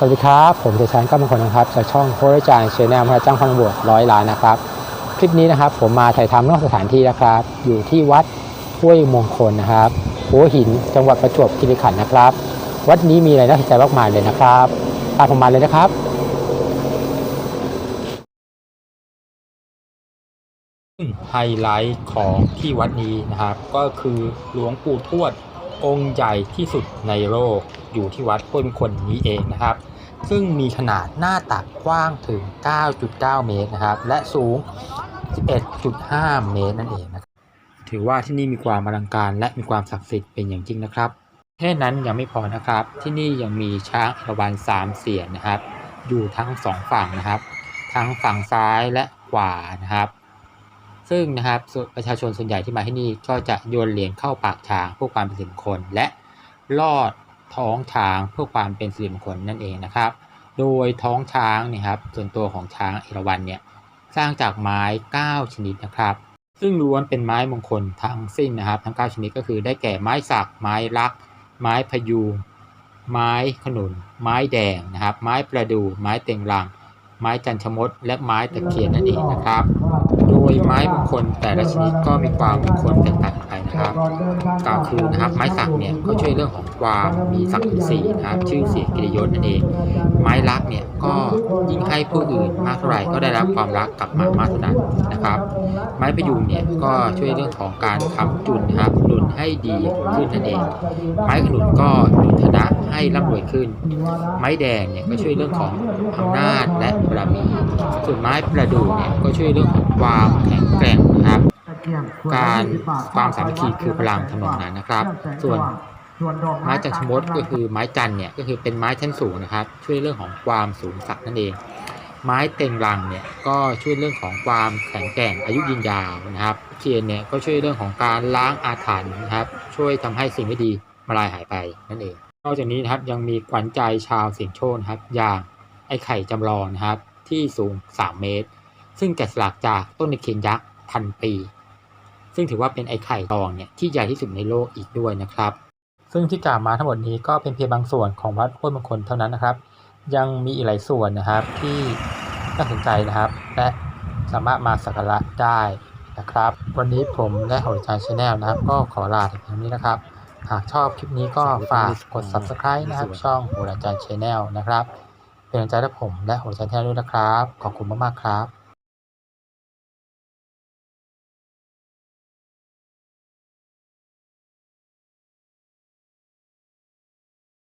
สวัสดีครับ ผมเดชานก็เป็นคนนะครับจากช่องโคเรจานเชนแนลพระจ้างพังบวชร้อยล้านนะครับ คลิปนี้นะครับผมมาถ่ายทำนอกสถานที่นะครับ อยู่ที่วัดห้วยมงคลนะครับหัวหินจังหวัดประจวบคีรีขันธ์นะครับ วัดนี้มีอะไรน่าสนใจมากมายเลยนะครับตามผมมาเลยนะครับไฮไลท์ของที่วัดนี้นะครับ ก็คือหลวงปู่ทวด องค์ใหญ่ที่สุดในโลกอยู่ที่วัดห้วยมงคลนี้เองนะครับ ซึ่งมีขนาดหน้าตักกว้างถึง 9.9 เมตรนะครับ และสูง 11.5 เมตรนั่นเองนะครับถือว่าที่นี่มีความอลังการและมีความศักดิ์สิทธิ์เป็นอย่างยิ่งนะครับแค่นั้นยังไม่พอนะครับ ที่นี่ยังมีช้างอราวัณสามเสียนนะครับ อยู่ทั้งสองฝั่งนะครับ ทั้งฝั่งซ้ายและขวานะครับ ซึ่งนะครับประชาชนส่วนใหญ่ที่มาที่นี่ก็จะโยนเหรียญเข้าปากช้างเพื่อความเป็นสิริมงคล และลอดท้องช้างเพื่อความเป็นสิริมงคลนั่นเองนะครับ โดยท้องช้างเนี่ยครับส่วนตัวของช้างเอราวัณเนี่ยสร้างจากไม้ 9 ชนิดนะครับ ซึ่งล้วนเป็นไม้มงคลทั้งสิ้นนะครับ ทั้ง 9 ชนิดก็คือได้แก่ไม้สัก ไม้ลัก ไม้พยูงไม้ขนุน ไม้แดงนะครับ ไม้ประดู่ไม้เต็งรัง ไม้จันชมด และไม้ตะเคียนนั่นเองนะครับ โดยไม้มงคลแต่ละชนิดก็มีความมงคลแตกต่าง กล่าวคือนะครับ ไม้สักเนี่ยก็ช่วยเรื่องของความมีศักดิ์ศรีนะครับ ชื่อเสียงกิริยศนั่นเอง ไม้รักเนี่ยก็ยิ่งให้ผู้อื่นมากเท่าไหร่ก็ได้รับความรักกลับมามากเท่านั้นนะครับ ไม้พยุงเนี่ยก็ช่วยเรื่องของการค้ำจุนนะครับหนุนให้ดีขึ้นนั่นเอง ไม้ขนุนก็หนุนธนะให้ร่ำรวยขึ้น ไม้แดงเนี่ยก็ช่วยเรื่องของอำนาจและบารมี ส่วนไม้ประดู่เนี่ยก็ช่วยเรื่องของความแข็งแกร่งนะครับ การความสามัคคีคือพลังทำนองนั้นนะครับ ส่วนไม้จันทมดก็คือไม้จันเนี่ยก็คือเป็นไม้ชั้นสูงนะครับ ช่วยเรื่องของความสูงสักนั่นเอง ไม้เต็งรังเนี่ยก็ช่วยเรื่องของความแข็งแกร่งอายุยืนยาวนะครับเทียนเนี่ยก็ช่วยเรื่องของการล้างอาถรรพ์นะครับ ช่วยทำให้สิ่งไม่ดีมาลายหายไปนั่นเอง นอกจากนี้นะครับยังมีขวัญใจชาวเสียงโชคนะครับ อย่างไอ้ไข่จำลองนะครับที่สูง 3 เมตร ซึ่งแกะสลักจากต้นตะเคียนยักษ์พันปี ซึ่งถือว่าเป็นไอไข่ทองเนี่ยที่ใหญ่ที่สุดในโลกอีกด้วยนะครับ ซึ่งที่กล่าวมาทั้งหมดนี้ก็เป็นเพียงบางส่วนของวัดห้วยมงคลเท่านั้นนะครับ ยังมีอีกหลายส่วนนะครับที่น่าสนใจนะครับ และสามารถมาสักการะได้นะครับ วันนี้ผมและหอยจานชาแนลนะครับ ก็ขอลาถึงเพียงนี้นะครับ หากชอบคลิปนี้ก็ฝากกด subscribe นะครับช่องหราจารย์ชาแนลนะครับ เป็นกำลังใจให้ผมและหราจารย์ชาแนลด้วยนะครับ ขอบคุณมากๆครับ